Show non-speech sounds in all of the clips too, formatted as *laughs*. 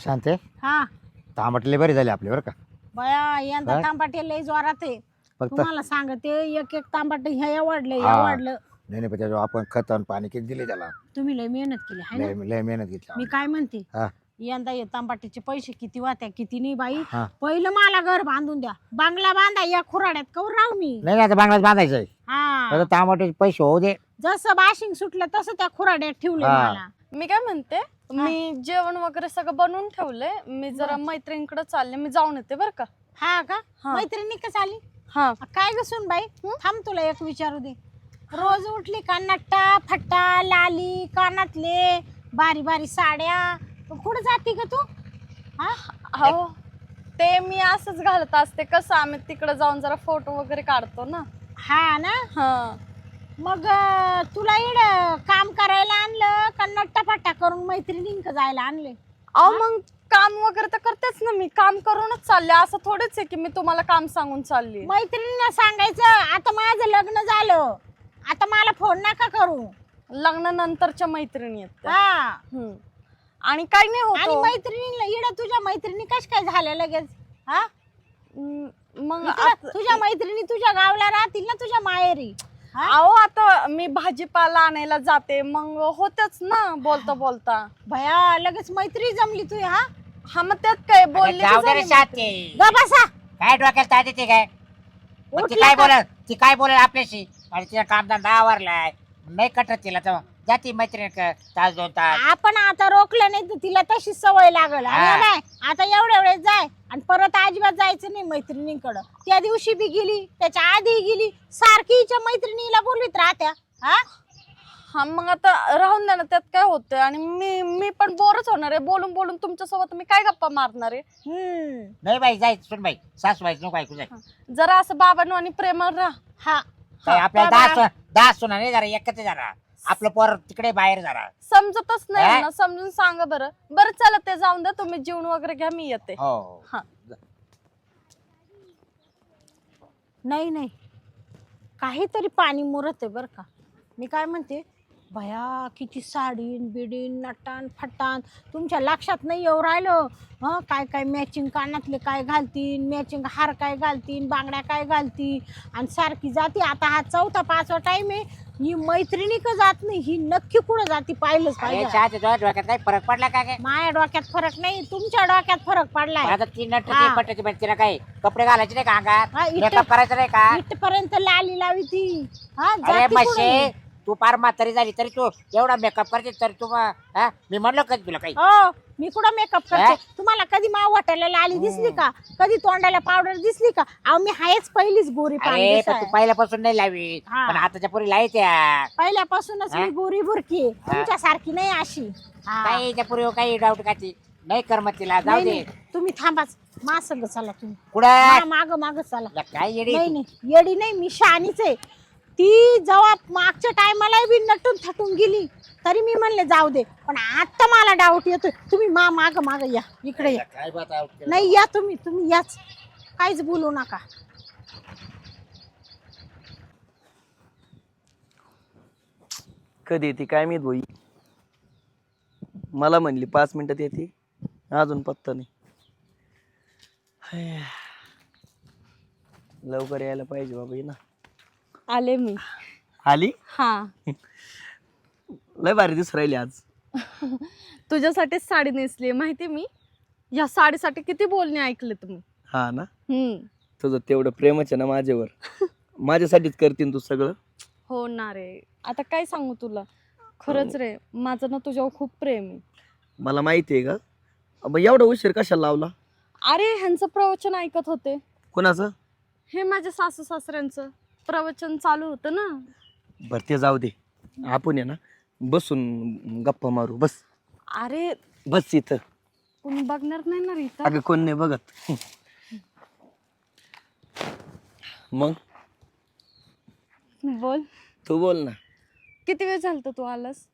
शांत आहे? हा. तांबटले बरे झाले आपले बरं का? बया यंदा काय? तांबाटे लय जोरात आहे. फक्त? तुम्हाला सांगते एक एक तांबाटे ह्या वाढलं हा. या वाढलं. नाही नाही पण त्याच्यावर आपण खत आणि पाणी किती दिले त्याला? तुम्ही लय मेहनत केली हाय ना? लय लय मेहनत मी घेतली काय म्हणते? हा. यंदा हे तांबाटीचे पैसे किती वात्या किती नाही बाई? हा. पहिलं मला घर बांधून द्या. बांगला बांधा या खुराड्यात कवर राहू मी? नाही नाही, आता बांगलाच बांधायचं आहे हा. आता पैसे होऊ दे. जसं बाशिंग सुटलं तसं त्या खुराड्यात ठेवले हा. मला. मी काय म्हणते? मी जेवण वगैरे सगळं बनवून ठेवलंय. मी जरा मैत्रिणीकडे चालले मी जाऊन येते बरं का. हा का? हा. मैत्रिणी कस आली हा. काय गसून बाई थांब तुला एक विचारू दे. रोज उठली का नट्टा फट्टा लाली कानातले बारी बारी साड्या? कुठं जाती का तू? हा? हो ते मी असंच घालत असते कसं आम्ही तिकडे जाऊन जरा फोटो वगैरे काढतो ना. हा ना? हा. मग अं, तुला इड काम करायला आणलं का नट्टा फट्टा करून मैत्रिणींक जायला आणले? अहो मग काम वगैरे तर करतेच ना मी. काम करूनच चालले. असं थोडेच आहे की मी तुम्हाला काम सांगून चालली. मैत्रिणींना सांगायचं आता माझं लग्न झालं. आता मला फोन नका करू. लग्नानंतरच्या मैत्रिणी आहेत त्या. हा. हम्म. आणि काय नाही आणि होत मैत्रिणीला इड तुझ्या मैत्रिणी कश काय झाल्या लगेच? हा? मग आता- तुझ्या मैत्रिणी तुझ्या गावला राहतील ना तुझ्या माहेरी. हा? अहो आता मी भाजीपाला आणायला जाते. मग होतेच ना बोलता बोलता. भया लगेच मैत्री जमली तुझी हा? हा मग त्यात काय बोलले की जाऊ दे रे झाले शांती. ग बसा. काय ताट येते काय? मग ती उठला काय का? बोलत ती काय बोलेल आपल्याशी? आणि तिचा कामधंदा आवरलाय. नाही कटत तिला तर जाती मैत्रीण क- तास दोन तास. आपण आता रोखलं नाही तर तिला तशी सवय लागल. आणि हा. नाही आता एवढ्या वेळेस जाय आणि परत अजिबात जायचं नाही मैत्रिणीकडं. त्या दिवशी बी गेली त्याच्या आधी गेली सारखी हिच्या मैत्रिणीला बोलवीत राहत्या. हा? हा मग आता राहून द्या ना त्यात काय होतंय? आणि मी मी पण बोरच होणार आहे. बोलून बोलून तुमच्यासोबत मी काय गप्पा मारणार आहे? हम्म. नाही बाई जाय सुन बाई. सासू नको ऐकू जाय. जरा असं बाबांनो आणि प्रेमळ राहा. हा. बाबा. दहा दहा सुना नाही जरा एकच जरा. आपलं पोर तिकडे बाहेर जरा. समजतच नाही हा? ना समजून सांगा बरं. बरं चला ते जाऊन द्या तुम्ही जेवण वगैरे घ्या मी येते. हो. हा. नाही नाही. काहीतरी पाणी मुरत आहे बरं का. मी काय म्हणते भया किती साडीन बिडीन नटान फटान. तुमच्या लक्षात नाही येऊ राहिलं? हं? काय काय मॅचिंग कानातले काय घालतीन? मॅचिंग हार काय घालतीन? बांगड्या काय घालती आणि सारखी जाती. आता हा चौथा पाचवा टाइम आहे. ही मैत्रिणी का जात नाही? ही नक्की कुठं जाती? पाहिलंच अरे पाहिजे चहाच्या तुझ्या डोक्यात काही फरक पडला का काय? माझ्या डोक्यात फरक नाही. तुमच्या डोक्यात फरक पडलाय. आता ती नट हा. पट्ट्याची पण तिला काय कपडे घालायचे नाही का हा, अंगात इथं- मेकअप करायचं नाही का? इथपर्यंत लाली लावी ती. हा अरे जाती कुठं मशे ही? तू फार म्हातारी झाली तरी तू एवढा मेकअप करते तरी तू मग, हा? मी म्हणलो कधी तुला काही? हो मी कुठं मेकअप हा? करते? तुम्हाला कधी मा वाटायला लाली दिसली का? कधी तोंडाला पावडर दिसली का? अहो मी हायच पहिलीच गोरी पाणी अरे पण दिसाय. तू पहिल्यापासून नाही लावी. हा. पण आताच्या पुरी लाईत या. पहिल्यापासूनच हा? मी गोरी आहे. तुमच्या सारखी नाही अशी. हा. काही त्या पुरी काही डाऊट का ती? नाही करमत तिला. जाऊ नाही, दे. नाही, तुम्ही थांबाच मा संग चला तुम्ही. कुठं? माग माग चला. काय येडी? नाही नाही. येडी नाही मी शहाणीच आहे. ती जेव्हा मागच्या टायमाला बी नटून थटून गेली तरी मी म्हणले जाऊ दे. पण आता मला डाऊट येतोय. तुम्ही मा माग माग या. इकडे या. काय बात out केलं? नाही या तुम्ही. तुम्ही याच. काहीच बोलू नका. कधी येते? काय माहीत भाई मला म्हणली पाच मिनिटात येते. अजून पत्ता नाही. हाय. लवकर यायला पाहिजे बाबा ये ना. आले मी. आली? हा. लय भारी दिसू राहिली आज. तुझ्यासाठीच साडी नेसली माहिती मी? या साडीसाठी किती बोलणे ऐकले तुम्ही हा ना? हम्म. तुझं तेवढं प्रेमच आहे ना माझ्यावर. माझ्यासाठीच करतीन तू सगळं. हो ना रे. आता काय सांगू तुला? खरंच रे माझं ना तुझ्यावर खूप प्रेम आहे. मला माहिती आहे का? अब एवढा उशीर कशाला लावला? अरे ह्यांचं प्रवचन ऐकत होते. कोणाचं? हे माझ्या सासू सासऱ्यांचं. प्रवचन चालू होतं ना. बरं ते जाऊ दे. आपण आहे ना बसून गप्पा मारू बस. अरे. बस इथं. कोणी बघणार नाही ना रे इथं? अगं कोण नाही बघत. मग? बोल. तू बोल ना. किती वेळ झालता तू आलास?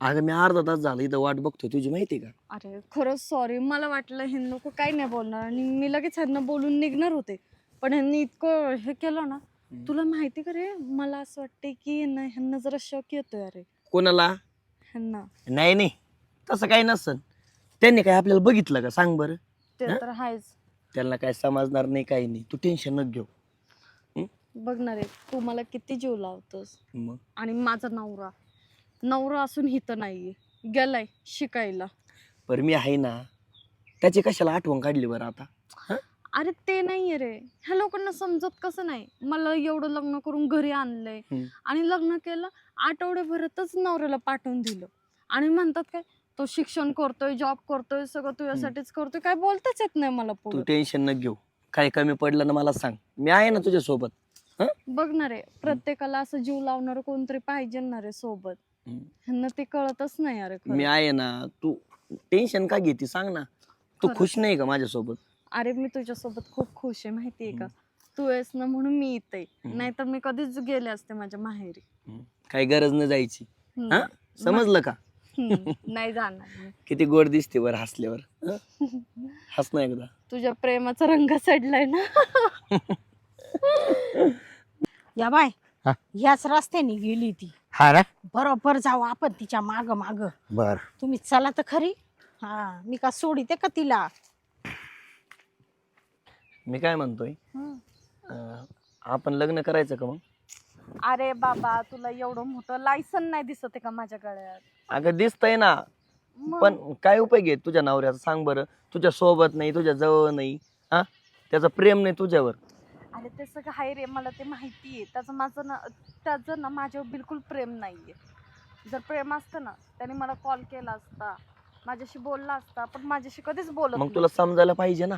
अगं मी अर्धा तास झाला इथं वाट बघतोय तुझी माहिती का? अरे खरंच सॉरी मला वाटलं हे नको काही नाही बोलणार. आणि मी लगेच ह्यांना बोलून निघणार होते. पण ह्यांनी इतकं हे केलं ना तुला माहिती का रे? मला असं वाटते की ना ह्यांना जरा शक येतोय अरे. कोणाला? ह्यांना. नाही नाही. तसं काही नसन. त्यांनी काय आपल्याला बघितलं का? सांग बरं. ते हं? तर आहेच. त्यांना काय समजणार नाही काही नाही. तू टेन्शन न घेऊ. बघणार आहे तू मला किती जीव लावतोस. मग? आणि माझा नवरा. नवरा असून हिथं नाहीये. गेलाय शिकायला. बरं मी आहे ना त्याची कशाला आठवण काढली बरं आता? अरे ते नाहीये रे. ह्या लोकांना समजत कसं नाही? मला एवढं लग्न करून घरी आणलंय. हम्म. आणि लग्न केलं आठवड्याभरातच नवऱ्याला पाठवून दिलं. आणि म्हणतात काय तो शिक्षण करतोय जॉब करतोय सगळं तुझ्यासाठीच करतोय काय बोलताच येत नाही मला तू पुढे. टेन्शन न घेऊ. काय कमी पडलं ना मला सांग. मी आहे ना तुझ्या सोबत बघणार आहे प्रत्येकाला असं जीव लावणार कोणतरी पाहिजे ना रे सोबत. हम्म. ह्यांना ते कळतच नाही अरे खरं. मी आहे ना तू टेन्शन का घेते? सांग ना. तू खरंच. खुश नाही का माझ्यासोबत? अरे मी तुझ्यासोबत खूप खुश आहे माहितीये का? तू आहेस ना म्हणून मी इथे. नाहीतर मी कधीच गेले असते माझ्या माहेरी. काही गरज नाही जायची. हम्म. हा? समजलं का? हम्म. नाही जाणार मी. *laughs* किती गोड दिसते वर हसल्यावर. हं? हस ना एकदा. *laughs* तुझ्या प्रेमाचा रंग चढलाय ना. *laughs* या बाय. हा? ह्याच रस्त्याने गेली ती. हा ना? बरोबर जाऊ आपण तिच्या माग माग. बर. तुम्ही चला तर खरी. हा मी का सोडीते का तिला? मी काय म्हणतोय? अं, आपण लग्न करायचं का मग? अरे बाबा तुला एवढं मोठं लायसन नाही दिसत आहे का माझ्या गळ्यात? अगं दिसतंय ना. मग? पण काय उपयोग आहे तुझ्या नवऱ्याचा? सांग बरं. तुझ्या सोबत नाही तुझ्या जवळ नाही हा? त्याचं प्रेम नाही तुझ्यावर. अरे ते सगळं हाय रे? मला ते माहिती आहे. त्याचं माझं ना त्याचं ना माझ्यावर बिलकुल प्रेम नाहीये. जर प्रेम असतं ना त्याने मला कॉल केला असता माझ्याशी बोलला असता पण माझ्याशी कधीच बोलत मग नाही. तुला समजायला पाहिजे ना.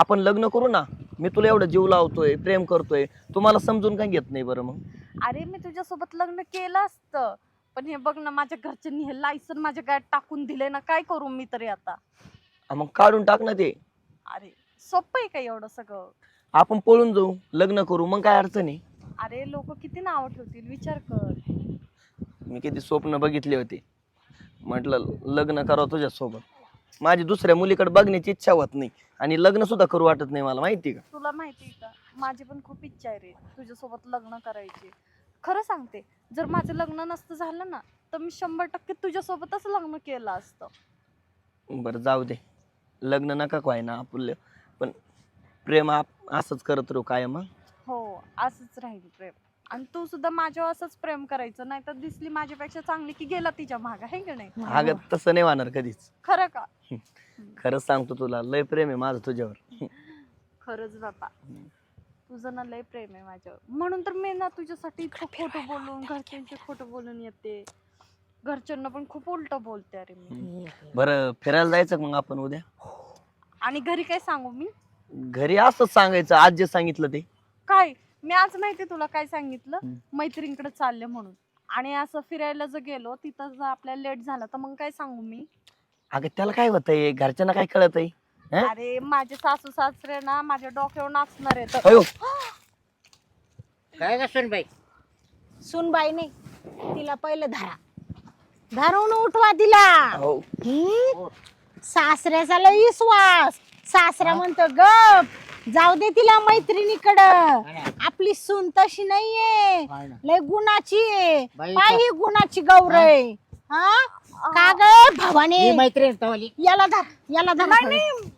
आपण लग्न करू ना मी तुला एवढं जीव लावतोय प्रेम करतोय तुम्हाला समजून काय घेत नाही बरं मग? अरे मी तुझ्यासोबत लग्न केलं असतं पण हे बघ ना माझ्या घरच्यांनी हे लायसन माझ्या गायत टाकून दिले ना काय करू मी तरी आता? हा, मग काढून टाक ना ते. अरे सोपं आहे का एवढं सगळं? आपण पळून जाऊ लग्न करू मग काय अडचण आहे? अरे लोक किती नाव ठेवतील विचार कर. मी किती स्वप्न बघितले होते. म्हटलं लग्न करावं तुझ्या सोबत माझी दुसऱ्या मुलीकडे बघण्याची इच्छा होत नाही. आणि लग्न सुद्धा करू वाटत नाही मला माहिती का? तुला माहिती आहे का? माझी पण खूप इच्छा आहे रे तुझ्यासोबत लग्न करायची. खरं सांगते जर माझं लग्न नसतं झालं ना तर मी शंभर टक्के तुझ्यासोबतच लग्न केलं असतं. बरं जाऊ दे. लग्न नका काय ना आपलं पण प्रेम आप असंच करत राहू कायम हं? हो असंच राहील प्रेम. आणि तू सुद्धा माझ्यावर असंच प्रेम करायचं नाही तर दिसली माझ्यापेक्षा चांगली की गेला तिच्या माग आहे की नाही? अगं तसं नाही होणार कधीच. खरं का? खरंच सांगतो तुला लय प्रेम आहे माझं तुझ्यावर. खरंच बाबा तुझं ना लय प्रेम आहे माझ्यावर. म्हणून तर मी ना तुझ्यासाठी इतकं खोटं बोलून घरच्यांशी खोटं बोलून येते. घरच्यांना पण खूप उलट बोलते अरे मी. बरं फिरायला जायचं का मग आपण उद्या? आणि घरी काय सांगू मी? घरी असंच सांगायचं आज जे सांगितलं ते. काय? मी आज माहिती तुला काय सांगितलं. मैत्रिणीकडे चालले म्हणून. आणि असं फिरायला जर गेलो तिथं जर आपल्याला लेट झाला तर मग काय सांगू मी? अगं त्याला काय होतंय? घरच्यांना काय कळत आहे हं? अरे माझे सासू सासरे ना माझ्या डोक्यावर नाचणार आहे अयो! काय का सुनबाई? सुनबाई नाही तिला पहिलं धरा. धरून उठवा तिला. हो. हम्म? सासऱ्याचा लय विश्वास. सासरा म्हणतो गप जाऊ दे तिला मैत्रिणीकडं. आपली सून तशी नाहीये. काय ना? लय गुणाची आहे. बाई, पाय ही गुणाची गौरय हा? का ग भवानी. ही मैत्रीण तवली. याला धर याला धर.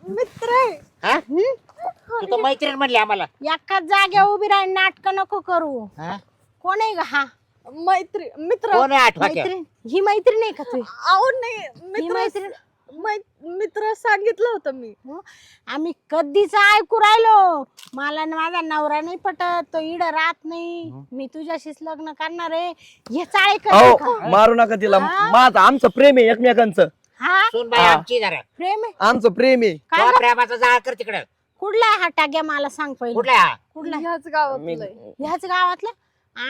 मित्र आहे. हा? तू तर मैत्रीण म्हणली आम्हाला. एकाच जाग्या उभी राह नाटक नको करू. हा? कोण आहे ग हा? मैत्री मित्र. कोण आहे आठवा ठेव. मैत्रीण? ही मैत्रीण आहे का तुझी? अहो नाही. ही मित्र मैत्रीण मै- मित्र सांगितलं होतं मी. हो? आम्ही कधीच ऐकू राहिलो. मला न माझा नवरा नाही पटत तो इड राहत नाही. मी तुझ्याशीच लग्न करणार आहे. हे चाळे कर अहो मारू नका तिला. हा? माझं आमचं प्रेम आहे एकमेकांचं. हा? सुनबाई हा. आमची जरा. प्रेम आहे? आमचं प्रेम आहे. काय? प्रेमाचा जाळ कर तिकडं. कुठला आहे हा टाग्या? मला सांग पहिले. कुठला हा? कुठला आहे? ह्याच गावात मी- ह्याच गावातला?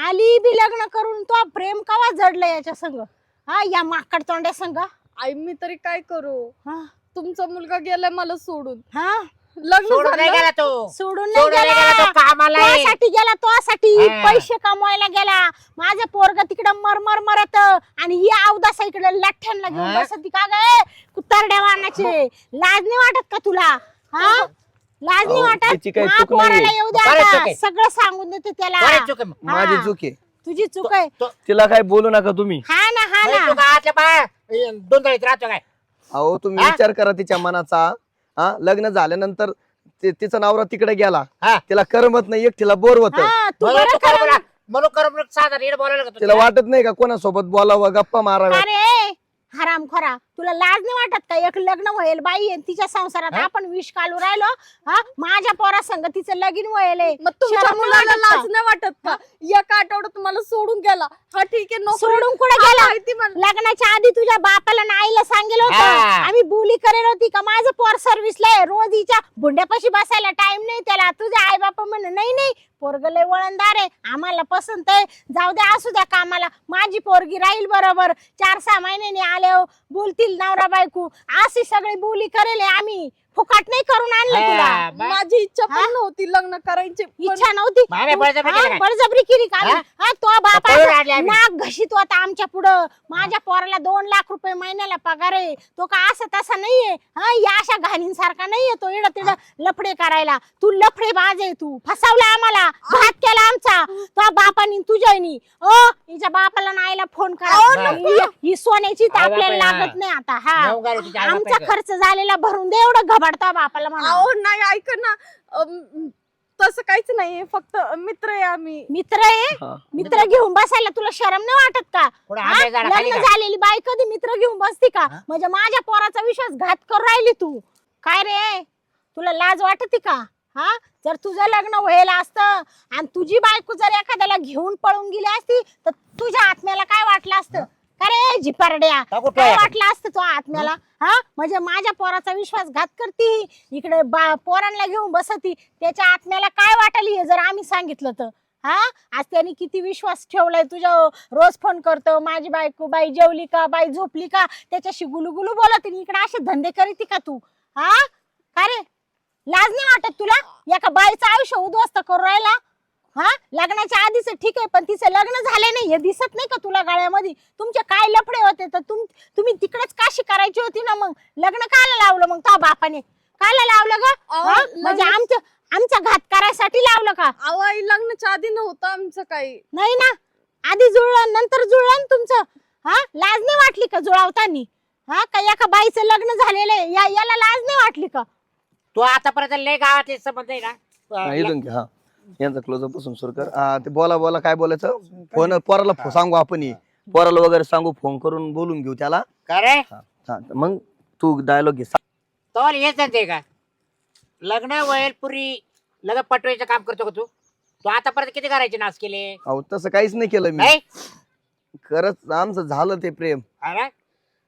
आली बी लग्न करून तो प्रेम कवा जडलं याच्या संग? हा या माकड तोंड्या संग? आई मी तरी काय करू? हा. तुमचा मुलगा गेलाय मला सोडून. हा? लग्न सोडून नाही झालं गेला तो. सोडून नाही सोडून नाही गेला. गेला तो कामाला आहे. तुझ्यासाठी गेला तुझ्यासाठी हा. पैसे कमवायला गेला. माझं पोरग तिकडं मरमर मरत. आणि ही अवदासा इकडे लाठ्यांना घेऊन हा? बसती का गे? कुत्तरड्या वाहनाचे लाज नाही वाटत का तुला? हा? लाज नाही अहो, वाटत? त्याची काही मा चूक पोराला नाहीये. येऊ दे बरं चूक आता आहे. सगळं सांगून देते त्याला. बरं चुक आहे. मग. माझी हा. चूक आहे. तुझी चूक आहे. तो- तिला काय बोलू नका तुम्ही. हा ना हा ना. दोन दळीत राहतो काय? अहो तुम्ही हा? विचार करा तिच्या मनाचा. हा लग्न झाल्यानंतर ते- तिचा नवरा तिकडे गेला. हा. तिला करमत नाही एकटीला बोर होत. हा तू म्हणून बरं तू करा करमला- म्हणून करमणूक साधा नीट बोलायला का तू तिला तिला? वाटत नाही का कोणासोबत बोलावं गप्पा माराव्या अरे हराम खरा तुला लाज नाही वाटत का? एक लग्न व्हायल बाई आहे, तिच्या संसारात हा? आपण विष काढू राहिलो हा? माझ्या पोरा संग तिचं लगीन व्हायलंय मग तुमच्या शरम नाही मुलाला वाटत का? लाज नाही वाटत का? एक आठवडा तुम्हाला सोडून गेला. हा ठीक आहे नोकरी सोडून कुठे हा, गेला? माहिती मला. लग्नाच्या आधी तुझ्या बापाला आणि आईला सांगेल होतं. आम्ही बोली करेल होती का? माझं पोर सर्व्हिसला आहे. रोज हिच्या भुंड्यापाशी बसायला टाइम नाही त्याला. तुझे आई बापा म्हणे नाही नाही पोरग लय वळणदार आहे. आम्हाला पसंत आहे. जाऊ द्या असू द्या कामाला. माझी पोरगी राहील बरोबर. चार सहा महिन्याने आले बोलतील नवरा बायको. अशी सगळी बोली करेल आहे आम्ही. फुकाट नाही करून आणलं तुला हा, बा- माझी इच्छा? पण नव्हती लग्न करायची पण इच्छा नव्हती बळजबरी केलं हा, काय? बळजबरी केली का? हा? हा, तो पळून बापा आणले आम्ही. नाक घशीत होता आमच्या पुढं माझ्या पोराला दोन लाख रुपये महिन्याला पगार आहे तो का असा तसा नाहीये हा या अशा घाणींसारखा नाहीये तो इड तिड लफडे करायला तू लफडे बाज आहे तू फसवला आम्हाला घात केला आमचा तो बापानी तुझ्यानी ओ हिच्या बापाला नाईला फोन करा नको. ही- ही सोन्याची तर आई आपल्याला. लागत नाही आता हा नऊ गाडी तिच्या आई आमचा बापाचं. खर्च झालेला भरून दे एवढं घबाडता बापाला म्हणा. अहो नाही ऐक ना. अम, तसं काहीच नाहीये. फक्त मित्र आहे आम्ही. मित्र आहे? हा. मित्र घेऊन बसायला तुला शरम नाही वाटत का? हा? आंबे लग्न का? झालेली बाई कधी मित्र घेऊन बसती का? हा? म्हणजे माझ्या पोराचा विश्वास घात करून राहिली तू. काय रे? तुला लाज वाटते का? हा? जर तुझं लग्न व्हायला असतं आणि तुझी बायको जर एखाद्याला घेऊन पळून गेली असती तर तुझ्या आत्म्याला काय वाटलं असतं? का रे झिपारड्या का कुठं काय? वाटलं असतं तो आत्म्याला? हा? म्हणजे माझ्या पोराचा विश्वासघात करती. इकडे बा पोरांना घेऊन बसती. त्याच्या आत्म्याला काय वाटली हे जर आम्ही सांगितलं तर? हा? आज त्यांनी किती विश्वास ठेवलाय तुझ्या? रोज फोन करतो माझी बायको बाई जेवली का? बाई झोपली का? त्याच्याशी गुलुगुलू बोलत इकडे असे धंदे करीती का तू? हा? का रे? लाज नाही वाटत तुला? एका बाईचं आयुष्य उद्ध्वस्त करू राहिला? हा? लग्नाच्या आधीच ठीक आहे पण तिचं लग्न झाले नाही हे दिसत नाही का तुला गाळ्यामध्ये? तुमचे काय लफडे होते? तर तुम तुम्ही तिकडेच काशी करायची होती ना मग? लग्न कायला लावलं मग तो बापाने? कायला लावलं ग? अहो, हा? म्हणजे लग्न- आमचं आमचा घात करायसाठी लावलं का? अहो आई लग्नाच्या आधी नव्हतं आमचं काही. नाही ना? आधी जुळलं नंतर जुळलं ना तुमचं? हा? लाज नाही वाटली का जुळावतानी? हा? का एका बाईचं लग्न झालेलं आहे? या याला लाज नाही वाटली का? तू आतापर्यंत लय गावातले संबंध आहे हा, ना इथून घे हा. यांचा क्लोजपासून सुरू कर. हा, ते बोला बोला काय बोलायचं? फोन पोराला फो- सांगू आपण हे. पोराला वगैरे सांगू फोन करून बोलून घेऊ त्याला. हा, मग तू डायलॉग घे. तो हेच धंदे का? लग्न वयल पुरी लग्न पटवायचं काम करतो का तू? तू आतापर्यंत किती करायचे नाच केले? अहो तसं काहीच नाही केलं मी. नाही? खरंच आमचं झालं ते प्रेम. अरे?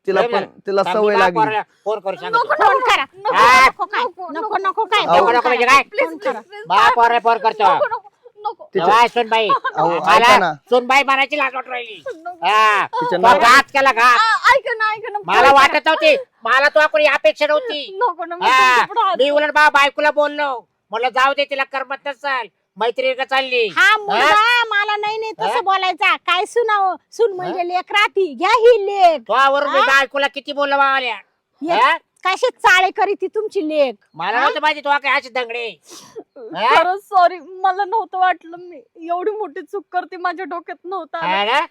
तिला पण. तिला सवय लागली. पोराला फोन करू सांगतो फोन करा. हा. नको काय? नको नको काय? अहो. नको नको म्हणजे काय? फोन करा. बा पोराला फोन करतो. नको नको नको. तिच्या- बाय सुनबाई अहो, ऐका मला ना. सुनबाई म्हणायची लाज वाटू राहिली नको. हा. तिच्या तो नाव घात केला घात. आ, ऐका ना ऐका ना मला वाटत नव्हती. मला तो कोणी अपेक्षा नव्हती. नको ना मी तुमच्या पुढं हात मी उलट बा बायकोला बोललो. म्हणलं जाऊ दे तिला करमत नसाल. मैत्री का चालली. हा मुलगा हा? तसं बोलायचा काय सुनाव सुन म्हणजे लेख राहती घ्या ही लेख तो मी? बायकोला किती बोललो बावल्या ये- हा? कशी चाळे करी ती तुमची लेख मला नव्हतं माहिती तो काय अशी दंगडे हा? खरंच सॉरी मला नव्हतं वाटलं मी एवढी मोठी चूक करते माझ्या डोक्यात नव्हतं आलं. हा ना?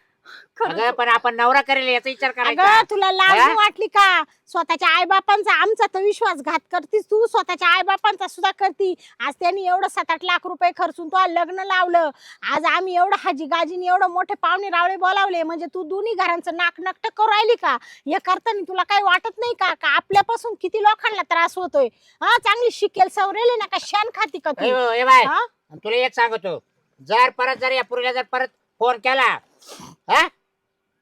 अगं पण आपण नवरा करेल याचा विचार करायचा. अगं तुला लाज हा? नाही वाटली का? स्वतःच्या आई बापांचा आमचा तर विश्वासघात करतीस तू. स्वतःच्या आई बापांचा सुद्धा करती. आज त्यांनी एवढं सात आठ लाख रुपये खर्चून तो लग्न लावलं. आज आम्ही एवढं हाजी गाजीने एवढं मोठे पाहुणे रावळे बोलावले. म्हणजे तू दोन्ही घरांचं नाक नकट करू राहिली का? हे करताना तुला काही वाटत नाही का? का आपल्यापासून किती लोकांना त्रास होतोय? हा चांगली शिकेल सवरेली ना का? शान खाती का ए, तू ए बाय. हा? तुला एक सांगतो. जर परत जर या पुरीला जर परत फोन केला हा?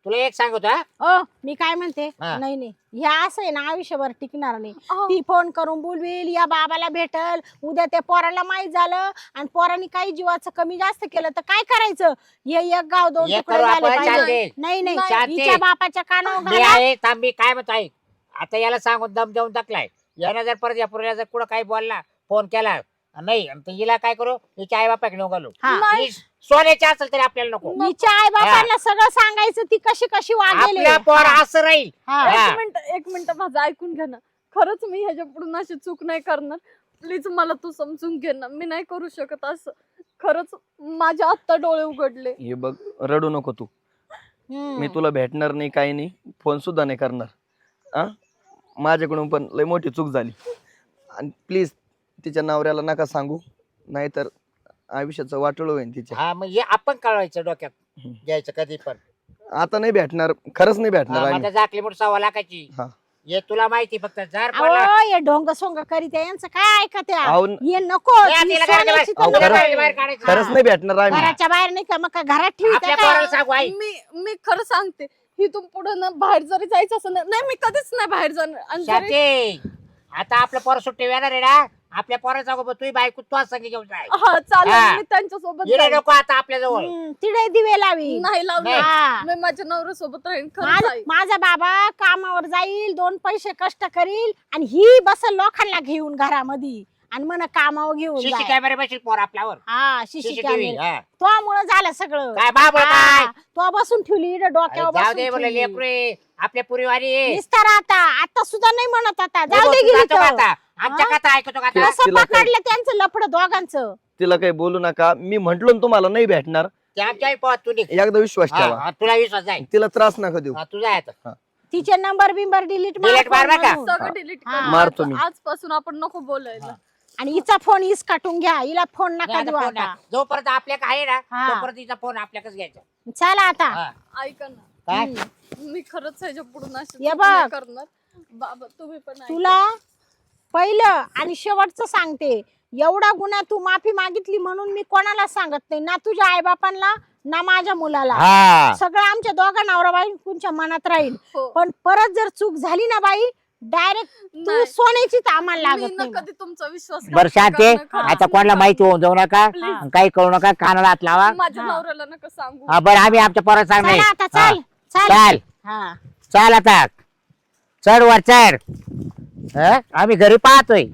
तुला एक सांगतो हा? ओ मी काय म्हणते? हा. नाही नाही. ह्या असं आहे ना आयुष्यभर टिकणार नाही. अहो, ती फोन करून बोलवेल या बाबाला भेटल उद्या त्या पोराला माहीत झालं आणि पोरांनी काही जीवाचं कमी जास्त केलं तर काय करायचं? हे एक गाव दोन हे तुकडे करू झाले आपण, पाहिजे. चालते. नाही नाही. हिच्या बापाच्या कानावर मी घाला. आहे थांब मी काय म्हणतो आहे आता याला सांगून दम देऊन टाकलाय. यानं जर परत या पुरीला जर कुठं काही बोलला फोन केला नाही आणि तर हिला काय करू? हिच्या आई बापाकडे नेऊन घालू. हा. नाही. ही सोन्याची असेल तरी आपल्याला नको. हिच्या आई बापांना सगळं सांगायचं ती कशी कशी वागेल आपल्या पोर असं राहील. हा. एक मिनिट एक मिनिट माझं ऐकून घ्या ना. खरंच मी ह्याच्या पुढून अशी चूक नाही करणार. प्लीज मला तू समजून घे ना. मी नाही करू शकत असं. खरंच माझ्या आत्ता डोळे उघडले. हे बघ रडू नको तू. मी तुला भेटणार नाही काही नाही. फोन सुद्धा नाही करणार. आ? माझ्याकडून पण लय मोठी चूक झाली. आणि प्लीज तिच्या नवऱ्याला नका सांगू. नाहीतर आयुष्याचं वाटोळ होईल तिच्या. हा मग हे आपण कळवायचं डोक्यात. हम्म. घ्यायचं कधी पण. आता नाही भेटणार. खरंच नाही भेटणार हा, आम्ही जाकली म्हणून सव्वा लाखाची. हा. हे तुला माहिती फक्त. जर पडला अहो हे ढोंग सोंग करीत आहे, यांचं काय ऐकत आहे? अहो, हे नको. या, ती तिला घराच्या सोन्याची बाहेर- तर अहो, नको. घराच्या बाहेर काढायचं. खरंच नाही भेटणार आम्ही. घराच्या बाहेर नाही का? मग का घरात ठेवी आपल्या पोराला सांगू आई. मी मी खरं सांगते. इथून पुढे ना बाहेर जरी जायचं असं ना- नाही मी कधीच नाही बाहेर जाणार. आणि जरी- शांती आता आपलं पोरं सुट्टी येणार आहे ना? आपल्या पोरं सांगू बा, तुझी बायको तू संगी घेऊन जाय. हा हा. चालेल मी त्यांच्यासोबत येणे जाईन. नको आता आपल्या जवळ तिडे दिवे लावी. नाही लावणार. हा. मी माझ्या नवऱ्यासोबत राहीन खरं माझ- माझा बाबा कामावर जाईल दोन पैसे कष्ट करील आणि ही बसल लोकांना घेऊन घरामध्ये. आणि म्हण कामावर घेऊन सीसी जाय. कॅमेरे बसेल पोर आपल्यावर. हा शिशी सीसीटीव्ही कॅमेरा तो मुळे झालं सगळं. काय बाबा काय? हा, तो बसून ठेवली इकडं डोक्यावर जाऊ बसून दे बोल ठेवली. लेकरे आपल्या पुरीवारी आहे. निस्तार आता आता सुद्धा नाही म्हणत आता तू जाऊ दे तू गेली जातो का तर. आता आमच्या हा? कथा ऐकतो का आता? तिला- कसं तिला काय- पकडलं त्यांचं लफड दोघांचं तिला काही बोलू नका मी म्हंटलो ना तुम्हाला नाही भेटणार ते आमच्याही पोहात तू निघ. एकदा विश्वास हा, ठेवा हा, तुला विश्वास जाईल तिला त्रास नका देऊ हा, तू जाय आता. तिचे नंबर बिंबर डिलीट Delete. सगळं डिलीट हा. मारतो मी. आजपासून आपण नको बोलायला आणि हिचा फोन हिच काटून घ्या हिला फोन नका आता देऊ फोन आता ना. जोपर्यंत आपल्याकडे आहे ना हा. तोपर्यंत तिचा फोन आपल्याकडेच घ्यायचा चला आता हा. ऐका ना काय? मी खरंच ह्याच्या पुढून अशी ये चूक बघ. नाही करणार. बाबा तुम्ही पण ऐका. तुला पहिलं आणि शेवटचं सांगते. एवढा गुन्हा तू माफी मागितली म्हणून मी कोणाला सांगत नाही. ना तुझ्या आईबापांना ना माझ्या मुलाला. हा. सगळं आमच्या दोघा नवरा बाईंच्या मनात राहील. हो. पण परत जर चूक झाली ना बाई डायरेक्ट तू नाही. सोन्याची आम्हाला मी लागत ना नाही. कधी तुमचा विश्वास बरं शांती करणार, आता कोणाला माहिती होऊन जाऊ नका. Please. आणि काही करू नका. कानाला हात लावा. माझ्या हा. नवऱ्याला नका सांगू. हा बरं आम्ही आमच्या पोरात सांगणार. आता चाल. चाल. चाल. हा. चाल आता. चढ वर चढ. हं? आम्ही घरी पाहतोय?